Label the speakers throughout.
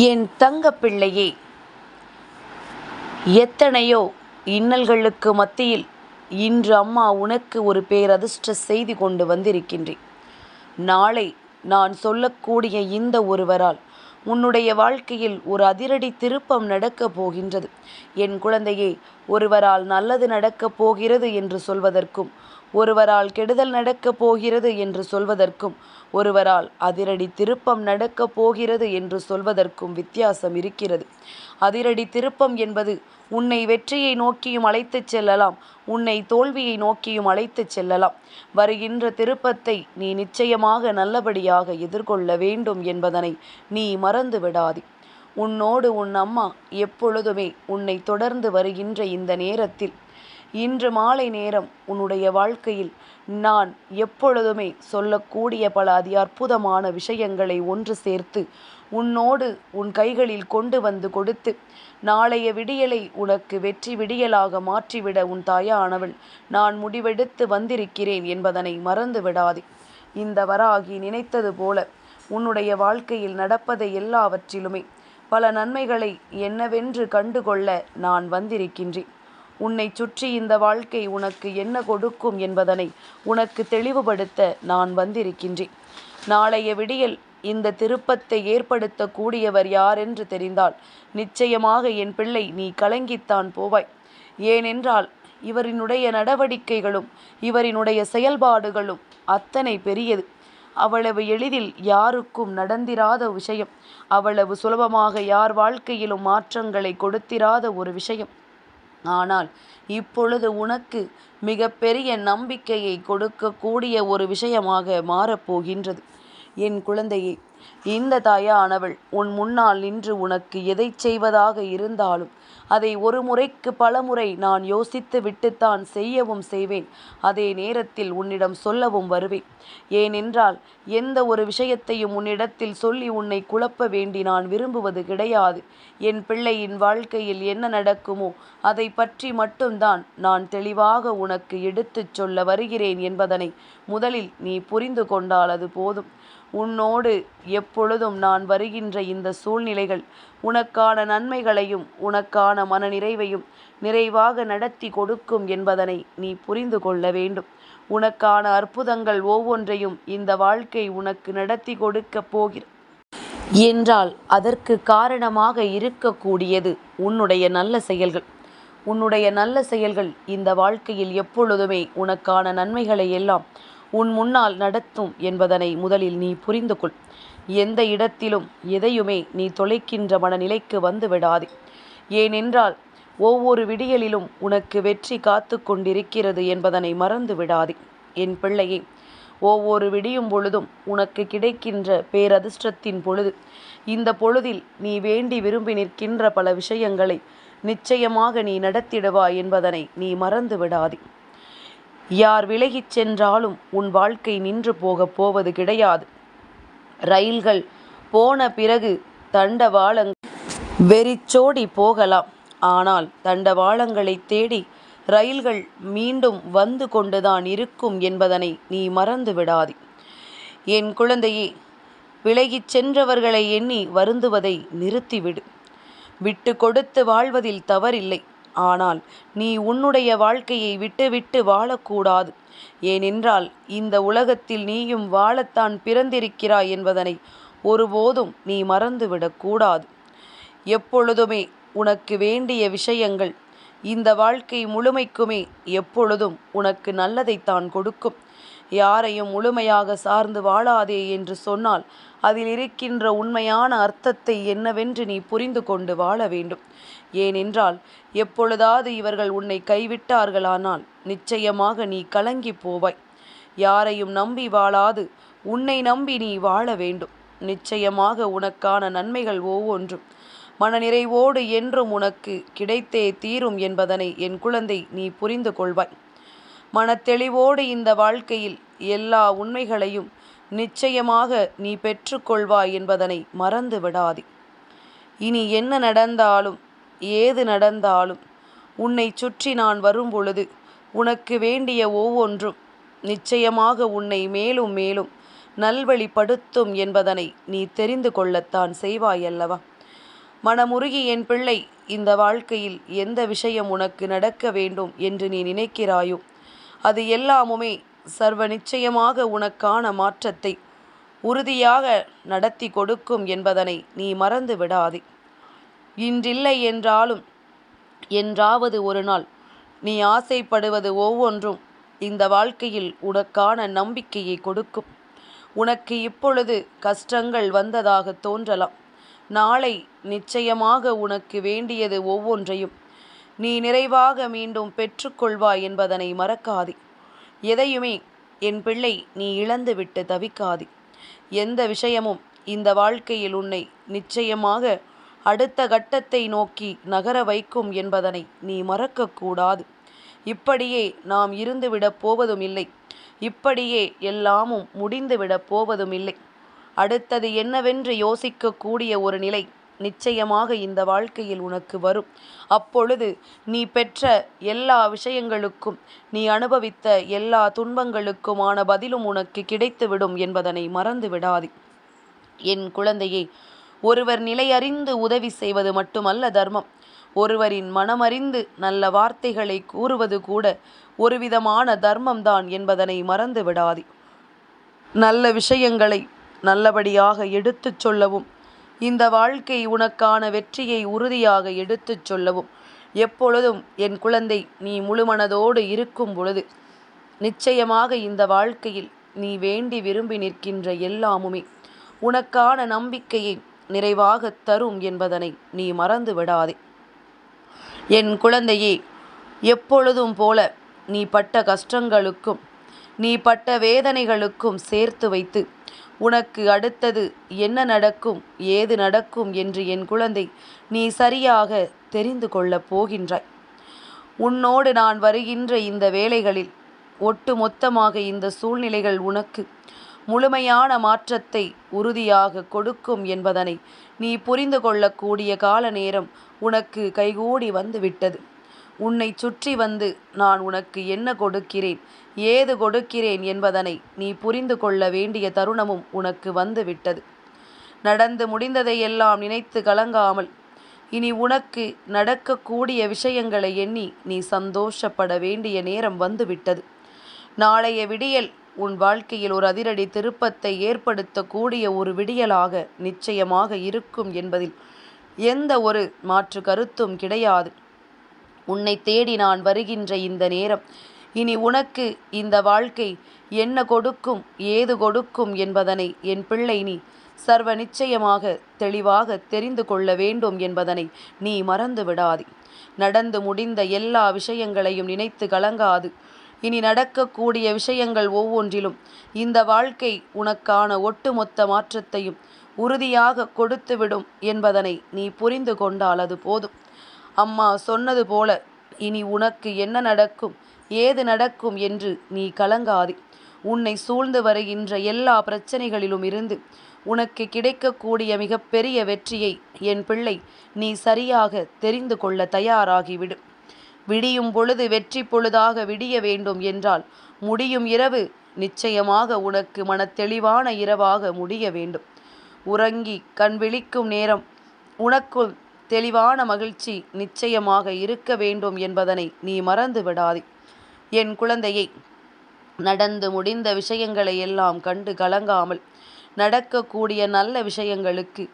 Speaker 1: என் தங்க பிள்ளையே எத்தனையோ இன்னல்களுக்கு மத்தியில் இன்று அம்மா உனக்கு ஒரு பேரதிர்ஷ்ட செய்தி கொண்டு வந்திருக்கின்றேன். நாளை நான் சொல்லக்கூடிய இந்த ஒருவரால் உன்னுடைய வாழ்க்கையில் ஒரு அதிரடி திருப்பம் நடக்கப் போகின்றது. என் குழந்தையே ஒருவரால் நல்லது நடக்கப் போகிறது என்று சொல்வதற்கும் ஒருவரால் கெடுதல் நடக்கப் போகிறது என்று சொல்வதற்கும் ஒருவரால் அதிரடி திருப்பம் நடக்கப் போகிறது என்று சொல்வதற்கும் வித்தியாசம் இருக்கிறது. அதிரடி திருப்பம் என்பது உன்னை வெற்றியை நோக்கியும் அழைத்துச் செல்லலாம் உன்னை தோல்வியை நோக்கியும் அழைத்துச் செல்லலாம். வருகின்ற திருப்பத்தை நீ நிச்சயமாக நல்லபடியாக எதிர்கொள்ள வேண்டும் என்பதனை நீ மறந்து விடாதே. உன்னோடு உன் அம்மா எப்பொழுதுமே உன்னை தொடர்ந்து வருகின்ற இந்த நேரத்தில் இன்று மாலை நேரம் உன்னுடைய வாழ்க்கையில் நான் எப்பொழுதுமே சொல்லக்கூடிய பல அதி அற்புதமான விஷயங்களை ஒன்று சேர்த்து உன்னோடு உன் கைகளில் கொண்டு வந்து கொடுத்து நாளைய விடியலை உனக்கு வெற்றி விடியலாக மாற்றிவிட உன் தாயானவள் நான் முடிவெடுத்து வந்திருக்கிறேன் என்பதனை மறந்து விடாதே. இந்த வராகி நினைத்தது போல உன்னுடைய வாழ்க்கையில் நடப்பதை எல்லாவற்றிலுமே பல நன்மைகளை என்னவென்று கண்டுகொள்ள நான் வந்திருக்கின்றேன். உன்னை சுற்றி இந்த வாழ்க்கை உனக்கு என்ன கொடுக்கும் என்பதனை உனக்கு தெளிவுபடுத்த நான் வந்திருக்கின்றேன். நாளைய விடியல் இந்த திருப்பத்தை ஏற்படுத்தக்கூடியவர் யாரென்று தெரிந்தால் நிச்சயமாக என் பிள்ளை நீ கலங்கித்தான் போவாய். ஏனென்றால் இவரினுடைய நடவடிக்கைகளும் இவரினுடைய செயல்பாடுகளும் அத்தனை பெரியது. அவ்வளவு எளிதில் யாருக்கும் நடந்திராத விஷயம். அவ்வளவு சுலபமாக யார் வாழ்க்கையிலும் மாற்றங்களை கொடுத்திராத ஒரு விஷயம். ஆனால் இப்பொழுது உனக்கு மிகப்பெரிய நம்பிக்கையை கொடுக்கக்கூடிய ஒரு விஷயமாக மாறப்போகின்றது என் குழந்தையே இந்த தாயானவள் உன் முன்னால் நின்று உனக்கு எதை செய்வதாக இருந்தாலும் அதை ஒரு முறைக்கு பலமுறை நான் யோசித்து விட்டுத்தான் செய்யவும் செய்வேன். அதே நேரத்தில் உன்னிடம் சொல்லவும் வருவேன். ஏனென்றால் எந்த ஒரு விஷயத்தையும் உன்னிடத்தில் சொல்லி உன்னை குழப்ப வேண்டி நான் விரும்புவது கிடையாது. என் பிள்ளையின் வாழ்க்கையில் என்ன நடக்குமோ அதை பற்றி மட்டும்தான் நான் தெளிவாக உனக்கு எடுத்துச் சொல்ல வருகிறேன் என்பதனை முதலில் நீ புரிந்து கொண்டால் அது போதும். உன்னோடு எப்பொழுதும் நான் வருகின்ற இந்த சூழ்நிலைகள் உனக்கான நன்மைகளையும் உனக்கான மனநிறைவையும் நிறைவாக நடத்தி கொடுக்கும் என்பதனை நீ புரிந்து கொள்ள வேண்டும். உனக்கான அற்புதங்கள் ஒவ்வொன்றையும் இந்த வாழ்க்கை உனக்கு நடத்தி கொடுக்கப் போகிற என்றால் அதற்கு காரணமாக இருக்கக்கூடியது உன்னுடைய நல்ல செயல்கள். உன்னுடைய நல்ல செயல்கள் இந்த வாழ்க்கையில் எப்பொழுதுமே உனக்கான நன்மைகளை எல்லாம் உன் முன்னால் நடத்தும் என்பதனை முதலில் நீ புரிந்து கொள் எந்த இடத்திலும் எதையுமே நீ தொலைக்கின்ற மனநிலைக்கு வந்து விடாதே ஏனென்றால் ஒவ்வொரு விடியலிலும் உனக்கு வெற்றி காத்து கொண்டிருக்கிறது என்பதனை மறந்து விடாதே என் பிள்ளையே ஒவ்வொரு விடியும் பொழுதும் உனக்கு கிடைக்கின்ற பேரதிர்ஷ்டத்தின் பொழுது இந்த பொழுதில் நீ வேண்டி விரும்பி நிற்கின்ற பல விஷயங்களை நிச்சயமாக நீ நடத்திடுவாய் என்பதனை நீ மறந்து விடாதே யார் விலகிச் சென்றாலும் உன் வாழ்க்கை நின்று போகப் போவது கிடையாது. ரயில்கள் போன பிறகு தண்டவாளங்கள் வெறிச்சோடி போகலாம். ஆனால் தண்டவாளங்களை தேடி ரயில்கள் மீண்டும் வந்து கொண்டுதான் இருக்கும் என்பதனை நீ மறந்து விடாதே. என் குழந்தையே விலகிச் சென்றவர்களை எண்ணி வருந்துவதை நிறுத்திவிடு. விட்டு கொடுத்து வாழ்வதில் தவறில்லை. ஆனால் நீ உன்னுடைய வாழ்க்கையை விட்டுவிட்டு வாழக்கூடாது. ஏனென்றால் இந்த உலகத்தில் நீயும் வாழத்தான் பிறந்திருக்கிறாய் என்பதனை ஒருபோதும் நீ மறந்துவிடக்கூடாது எப்பொழுதுமே உனக்கு வேண்டிய விஷயங்கள் இந்த வாழ்க்கை முழுமைக்குமே எப்பொழுதும் உனக்கு நல்லதைத்தான் கொடுக்கும். யாரையும் முழுமையாக சார்ந்து வாழாதே என்று சொன்னால் அதில் இருக்கின்ற உண்மையான அர்த்தத்தை என்னவென்று நீ புரிந்து கொண்டு வாழ வேண்டும். ஏனென்றால் எப்பொழுதாவது இவர்கள் உன்னை கைவிட்டார்களானால் நிச்சயமாக நீ கலங்கி போவாய். யாரையும் நம்பி வாழாது உன்னை நம்பி நீ வாழ வேண்டும். நிச்சயமாக உனக்கான நன்மைகள் ஒவ்வொன்றும். மனநிறைவோடு என்றும் உனக்கு கிடைத்தே தீரும் என்பதனை என் குழந்தை நீ புரிந்து கொள்வாய். மனத்தெளிவோடு இந்த வாழ்க்கையில் எல்லா உண்மைகளையும் நிச்சயமாக நீ பெற்றுக்கொள்வாய் என்பதனை மறந்து விடாதே இனி என்ன நடந்தாலும் ஏது நடந்தாலும் உன்னை சுற்றி நான் வரும்பொழுது உனக்கு வேண்டிய ஒவ்வொன்றும் நிச்சயமாக உன்னை மேலும் மேலும் நல்வழிப்படுத்தும் என்பதனை நீ தெரிந்து கொள்ளத்தான் செய்வாய் அல்லவா மனமுருகி என் பிள்ளை இந்த வாழ்க்கையில் எந்த விஷயம் உனக்கு நடக்க வேண்டும் என்று நீ நினைக்கிறாயோ அது எல்லாமுமே சர்வ நிச்சயமாக உனக்கான மாற்றத்தை உறுதியாக நடத்தி கொடுக்கும் என்பதனை நீ மறந்து விடாதே. இன்றில்லை என்றாலும் என்றாவது ஒரு நாள் நீ ஆசைப்படுவது ஒவ்வொன்றும் இந்த வாழ்க்கையில் உனக்கான நம்பிக்கையை கொடுக்கும். உனக்கு இப்பொழுது கஷ்டங்கள் வந்ததாக தோன்றலாம். நாளை நிச்சயமாக உனக்கு வேண்டியது ஒவ்வொன்றையும் நீ நிறைவாக மீண்டும் பெற்றுக்கொள்வாய் என்பதனை மறக்காதே. எதையுமே என் பிள்ளை நீ இழந்துவிட்டு தவிக்காதே. எந்த விஷயமும் இந்த வாழ்க்கையில் உன்னை நிச்சயமாக அடுத்த கட்டத்தை நோக்கி நகர வைக்கும் என்பதனை நீ மறக்கக்கூடாது. இப்படியே நாம் இருந்துவிடப் போவதும் இல்லை இப்படியே எல்லாமும் முடிந்துவிடப் போவதும் இல்லை அடுத்தது என்னவென்று யோசிக்கக்கூடிய ஒரு நிலை நிச்சயமாக இந்த வாழ்க்கையில் உனக்கு வரும். அப்பொழுது நீ பெற்ற எல்லா விஷயங்களுக்கும் நீ அனுபவித்த எல்லா துன்பங்களுக்குமான பதிலும் உனக்கு கிடைத்துவிடும் என்பதனை மறந்து விடாதே என் குழந்தையே ஒருவர் நிலையறிந்து உதவி செய்வது மட்டுமல்ல தர்மம். ஒருவரின் மனமறிந்து நல்ல வார்த்தைகளை கூறுவது கூட ஒருவிதமான தர்மம்தான் என்பதனை மறந்து விடாதே நல்ல விஷயங்களை நல்லபடியாக எடுத்துச் சொல்லவும் இந்த வாழ்க்கை உனக்கான வெற்றியை உறுதியாக எடுத்துச் சொல்லவும். எப்பொழுதும் என் குழந்தை நீ முழுமனதோடு இருக்கும் பொழுது நிச்சயமாக இந்த வாழ்க்கையில் நீ வேண்டி விரும்பி நிற்கின்ற எல்லாமுமே உனக்கான நம்பிக்கையை நிறைவாக தரும் என்பதனை நீ மறந்து விடாதே. என் குழந்தையே எப்பொழுதும் போல நீ பட்ட கஷ்டங்களுக்கும் நீ பட்ட வேதனைகளுக்கும் சேர்த்து வைத்து உனக்கு அடுத்தது என்ன நடக்கும் ஏது நடக்கும் என்று என் குழந்தை நீ சரியாக தெரிந்து கொள்ளப் போகின்றாய். உன்னோடு நான் வருகின்ற இந்த வேலைகளில் ஒட்டு மொத்தமாக இந்த சூழ்நிலைகள் உனக்கு முழுமையான மாற்றத்தை உறுதியாக கொடுக்கும் என்பதனை நீ புரிந்து கொள்ளக்கூடிய கால நேரம் உனக்கு கைகூடி வந்துவிட்டது. உன்னை சுற்றி வந்து நான் உனக்கு என்ன கொடுக்கிறேன்? ஏது கொடுக்கிறேன் என்பதனை நீ புரிந்து கொள்ள வேண்டிய தருணமும் உனக்கு வந்து விட்டது நடந்து முடிந்ததையெல்லாம் நினைத்து கலங்காமல் இனி உனக்கு நடக்கக்கூடிய விஷயங்களை எண்ணி நீ சந்தோஷப்பட வேண்டிய நேரம் வந்துவிட்டது. நாளைய விடியல் உன் வாழ்க்கையில் ஒரு அதிரடி திருப்பத்தை ஏற்படுத்தக்கூடிய ஒரு விடியலாக நிச்சயமாக இருக்கும் என்பதில் எந்த ஒரு மாற்று கருத்தும் கிடையாது. உன்னை தேடி நான் வருகின்ற இந்த நேரம். இனி உனக்கு இந்த வாழ்க்கை என்ன கொடுக்கும் ஏது கொடுக்கும் என்பதனை என் பிள்ளை நீ சர்வ நிச்சயமாக தெளிவாக தெரிந்து கொள்ள வேண்டும் என்பதனை நீ மறந்து விடாதே. நடந்து முடிந்த எல்லா விஷயங்களையும் நினைத்து கலங்காது. இனி நடக்கக்கூடிய விஷயங்கள் ஒவ்வொன்றிலும் இந்த வாழ்க்கை உனக்கான ஒட்டுமொத்த மாற்றத்தையும் உறுதியாக கொடுத்துவிடும் என்பதனை நீ புரிந்து கொண்டால் அது போதும். அம்மா சொன்னது போல இனி உனக்கு என்ன நடக்கும் ஏது நடக்கும் என்று நீ கலங்காதே. உன்னை சூழ்ந்து வருகின்ற எல்லா பிரச்சனைகளிலும் இருந்து உனக்கு கிடைக்கக்கூடிய மிகப்பெரிய வெற்றியை என் பிள்ளை நீ சரியாக தெரிந்து கொள்ள தயாராகிவிடு. விடியும் பொழுது வெற்றி பொழுதாக விடிய வேண்டும் என்றால் முடியும் இரவு நிச்சயமாக உனக்கு மனத்தெளிவான இரவாக முடிய வேண்டும். உறங்கி கண் விழிக்கும் நேரம் உனக்குள் தெளிவான மகிழ்ச்சி நிச்சயமாக இருக்க வேண்டும் என்பதனை நீ மறந்து விடாதே. என் குழந்தையை நடந்து முடிந்த விஷயங்களை எல்லாம் கண்டு கலங்காமல் நடக்கக்கூடிய நல்ல விஷயங்களுக்கு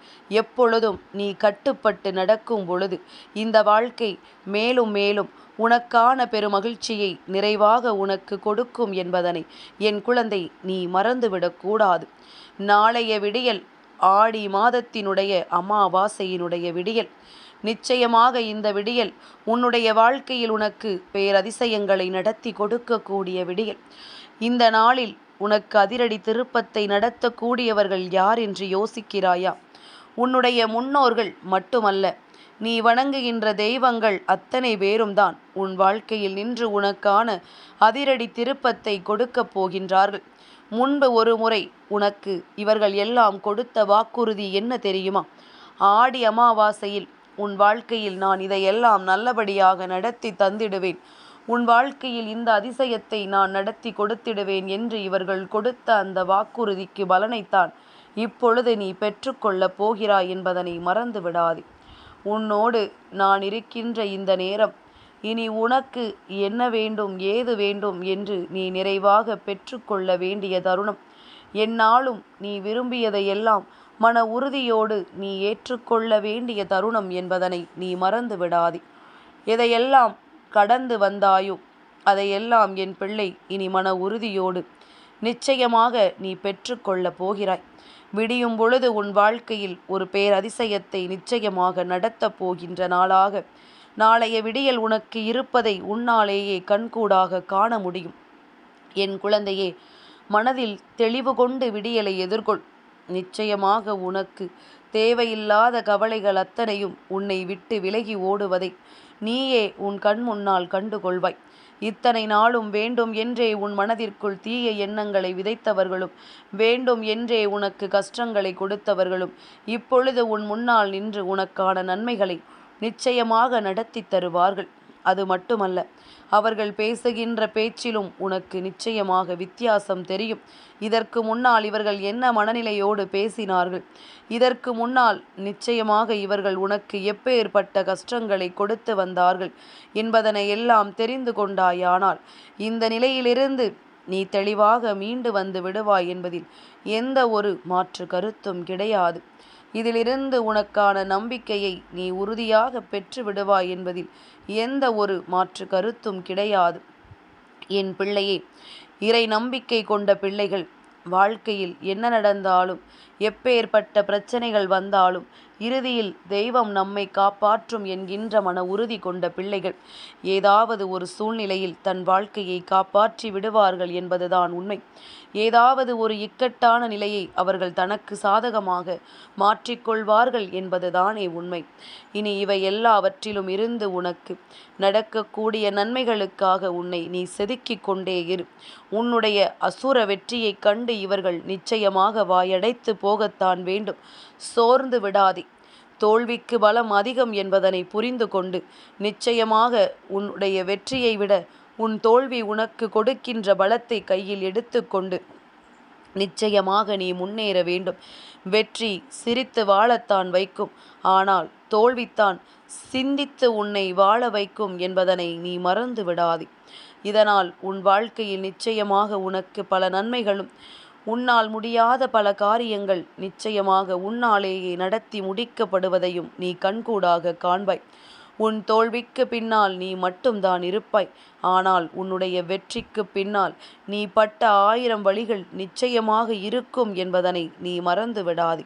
Speaker 1: எப்பொழுதும் நீ கட்டுப்பட்டு நடக்கும் பொழுது இந்த வாழ்க்கை மேலும் மேலும் உனக்கான பெருமகிழ்ச்சியை நிறைவாக உனக்கு கொடுக்கும் என்பதனை என் குழந்தை நீ மறந்துவிடக்கூடாது. நாளைய விடியல் ஆடி மாதத்தினுடைய அமாவாசையினுடைய விடியல். நிச்சயமாக இந்த விடியல் உன்னுடைய வாழ்க்கையில் உனக்கு பேரதிசயங்களை நடத்தி கொடுக்கக்கூடிய விடியல். இந்த நாளில் உனக்கு அதிரடி திருப்பத்தை நடத்தக்கூடியவர்கள் யார் என்று யோசிக்கிறாயா? உன்னுடைய முன்னோர்கள் மட்டுமல்ல நீ வணங்குகின்ற தெய்வங்கள் அத்தனை பேரும் தான் உன் வாழ்க்கையில் நின்று உனக்கான அதிரடி திருப்பத்தை கொடுக்கப் போகின்றார்கள். முன்பு ஒரு முறை உனக்கு இவர்கள் எல்லாம் கொடுத்த வாக்குறுதி என்ன தெரியுமா? ஆடி அமாவாசையில் உன் வாழ்க்கையில் நான் இதையெல்லாம் நல்லபடியாக நடத்தி தந்திடுவேன். உன் வாழ்க்கையில் இந்த அதிசயத்தை நான் நடத்தி கொடுத்திடுவேன் என்று இவர்கள் கொடுத்த அந்த வாக்குறுதிக்கு பலனைத்தான் இப்பொழுது நீ பெற்றுக்கொள்ளப் போகிறாய் என்பதனை மறந்து விடாதே உன்னோடு நான் இருக்கின்ற இந்த நேரம் இனி உனக்கு என்ன வேண்டும் ஏது வேண்டும் என்று நீ நிறைவாக பெற்றுக்கொள்ள வேண்டிய தருணம். என்னாலும் நீ விரும்பியதையெல்லாம் மன உறுதியோடு நீ ஏற்றுக்கொள்ள வேண்டிய தருணம் என்பதனை நீ மறந்து விடாதே. எதையெல்லாம் கடந்து வந்தாயோ அதையெல்லாம் என் பிள்ளை இனி மன உறுதியோடு நிச்சயமாக நீ பெற்றுக்கொள்ளப் போகிறாய். விடியும் பொழுது உன் வாழ்க்கையில் ஒரு பேரதிசயத்தை நிச்சயமாக நடத்தப் போகின்ற நாளாக நாளைய விடியல் உனக்கு இருப்பதை உன்னாலேயே கண்கூடாக காண முடியும். என் குழந்தையே மனதில் தெளிவு கொண்டு விடியலை எதிர்கொள். நிச்சயமாக உனக்கு தேவையில்லாத கவலைகள் அத்தனையும் உன்னை விட்டு விலகி ஓடுவதை நீயே உன் கண் முன்னால் கண்டுகொள்வாய். இத்தனை நாளும் வேண்டும் என்றே உன் மனதிற்குள் தீய எண்ணங்களை விதைத்தவர்களும் வேண்டும் என்றே உனக்கு கஷ்டங்களை கொடுத்தவர்களும் இப்பொழுது உன் முன்னால் நின்று உனக்கான நன்மைகளை நிச்சயமாக நடத்தி தருவார்கள். அது மட்டுமல்ல அவர்கள் பேசுகின்ற பேச்சிலும் உனக்கு நிச்சயமாக வித்தியாசம் தெரியும். இதற்கு முன்னால் இவர்கள் என்ன மனநிலையோடு பேசினார்கள்? இதற்கு முன்னால் நிச்சயமாக இவர்கள் உனக்கு எப்பேற்பட்ட கஷ்டங்களை கொடுத்து வந்தார்கள் என்பதனை எல்லாம் தெரிந்து கொண்டாயானால் இந்த நிலையிலிருந்து நீ தெளிவாக மீண்டு வந்து விடுவாய் என்பதில் எந்த ஒரு மாற்று கருத்தும் கிடையாது. இதிலிருந்து உனக்கான நம்பிக்கையை நீ உறுதியாக பெற்று விடுவாய் என்பதில் எந்த ஒரு மாற்று கருத்தும் கிடையாது. என் பிள்ளையே இறை நம்பிக்கை கொண்ட பிள்ளைகள் வாழ்க்கையில் என்ன நடந்தாலும் எப்பேற்பட்ட பிரச்சனைகள் வந்தாலும் இறுதியில் தெய்வம் நம்மை காப்பாற்றும் என்கின்ற மன உறுதி கொண்ட பிள்ளைகள். ஏதாவது ஒரு சூழ்நிலையில் தன் வாழ்க்கையை காப்பாற்றி விடுவார்கள் என்பதுதான் உண்மை. ஏதாவது ஒரு இக்கட்டான நிலையை அவர்கள் தனக்கு சாதகமாக மாற்றிக்கொள்வார்கள் என்பதுதானே உண்மை. இனி இவை எல்லாவற்றிலும் இருந்து உனக்கு நடக்கக்கூடிய நன்மைகளுக்காக உன்னை நீ செதுக்கிக் கொண்டே இரு. உன்னுடைய அசுர வெற்றியைக் கண்டு இவர்கள் நிச்சயமாக வாயடைத்து போகத்தான் வேண்டும். சோர்ந்து விடாதே. தோல்விக்கு பலம் அதிகம் என்பதனை புரிந்து கொண்டு நிச்சயமாக உன்னுடைய வெற்றியை விட உன் தோல்வி உனக்கு கொடுக்கின்ற பலத்தை கையில் எடுத்துக்கொண்டு நிச்சயமாக நீ முன்னேற வேண்டும். வெற்றி சிரித்து வாழத்தான் வைக்கும். ஆனால் தோல்வித்தான் சிந்தித்து உன்னை வாழ வைக்கும் என்பதனை நீ மறந்து விடாதே. இதனால் உன் வாழ்க்கையில் நிச்சயமாக உனக்கு பல நன்மைகளும் உன்னால் முடியாத பல காரியங்கள் நிச்சயமாக உன்னாலேயே நடத்தி முடிக்கப்படுவதையும் நீ கண்கூடாக காண்பாய். உன் தோல்விக்கு பின்னால் நீ மட்டும்தான் இருப்பாய். ஆனால் உன்னுடைய வெற்றிக்கு பின்னால் நீ பட்ட ஆயிரம் வழிகள் நிச்சயமாக இருக்கும் என்பதனை நீ மறந்து விடாதே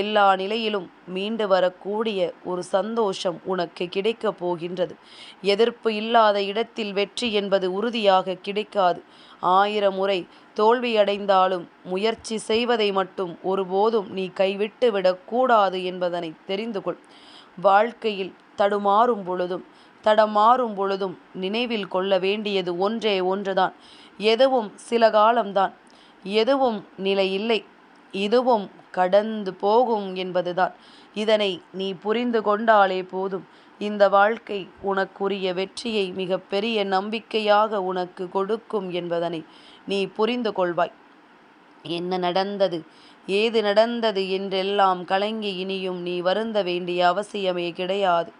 Speaker 1: எல்லா நிலையிலும் மீண்டு வரக்கூடிய ஒரு சந்தோஷம் உனக்கு கிடைக்கப் போகின்றது. எதிர்ப்பு இல்லாத இடத்தில் வெற்றி என்பது உறுதியாக கிடைக்காது. ஆயிரம் முறை தோல்வியடைந்தாலும் முயற்சி செய்வதை மட்டும் ஒருபோதும் நீ கைவிட்டு விடக்கூடாது என்பதனை தெரிந்து கொள். வாழ்க்கையில் தடுமாறும் பொழுதும் தடமாறும் பொழுதும் நினைவில் கொள்ள வேண்டியது ஒன்றே ஒன்றுதான். எதுவும் சில காலம்தான். எதுவும் நிலையில்லை. இதுவும் கடந்து போகும் என்பதுதான். இதனை நீ புரிந்து கொண்டாலே போதும். இந்த வாழ்க்கை உனக்குரிய வெற்றியை மிக பெரிய நம்பிக்கையாக உனக்கு கொடுக்கும் என்பதனை நீ புரிந்து கொள்வாய். என்ன நடந்தது? ஏது நடந்தது என்றெல்லாம் கலங்கி இனியும் நீ வருந்த வேண்டிய அவசியமே கிடையாது.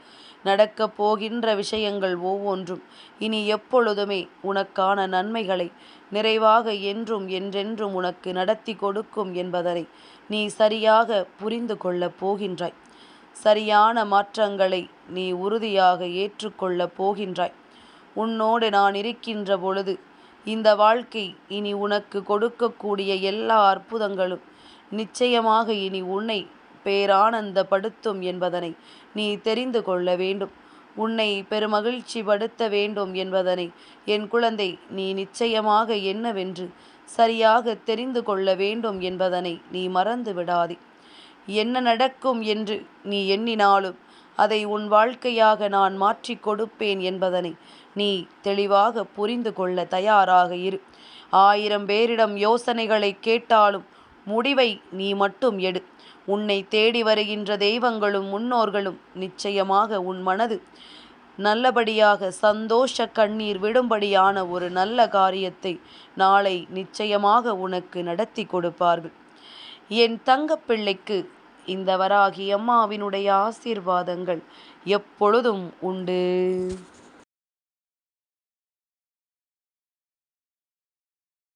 Speaker 1: நடக்கப் போகின்ற விஷயங்கள் ஒவ்வொன்றும் இனி எப்பொழுதுமே உனக்கான நன்மைகளை நிறைவாக என்றும் என்றென்றும் உனக்கு நடத்தி கொடுக்கும் என்பதனை நீ சரியாக புரிந்து கொள்ளப் போகின்றாய். சரியான மாற்றங்களை நீ உறுதியாக ஏற்றுக்கொள்ளப் போகின்றாய். உன்னோடு நான் இருக்கின்ற பொழுது இந்த வாழ்க்கை இனி உனக்கு கொடுக்கக்கூடிய எல்லா அற்புதங்களும் நிச்சயமாக இனி உன்னை பேரானந்தப்படுத்தும் என்பதனை நீ தெரிந்து கொள்ள வேண்டும். உன்னை பெருமகிழ்ச்சி படுத்த வேண்டும் என்பதனை என் குழந்தை நீ நிச்சயமாக என்னவென்று சரியாக தெரிந்து கொள்ள வேண்டும் என்பதனை நீ மறந்து விடாதே. என்ன நடக்கும் என்று நீ எண்ணினாலும் அதை உன் வாழ்க்கையாக நான் மாற்றிக் கொடுப்பேன் என்பதனை நீ தெளிவாக புரிந்து கொள்ள தயாராக இரு. ஆயிரம் பேரிடம் யோசனைகளை கேட்டாலும் முடிவை நீ மட்டும் எடு. உன்னை தேடி வருகின்ற தெய்வங்களும் முன்னோர்களும் நிச்சயமாக உன் மனது நல்லபடியாக சந்தோஷ கண்ணீர் விடும்படியான ஒரு நல்ல காரியத்தை நாளை நிச்சயமாக உனக்கு நடத்தி கொடுப்பார்கள். என் தங்கப்பிள்ளைக்கு இந்த வராகி அம்மாவினுடைய ஆசீர்வாதங்கள் எப்பொழுதும் உண்டு.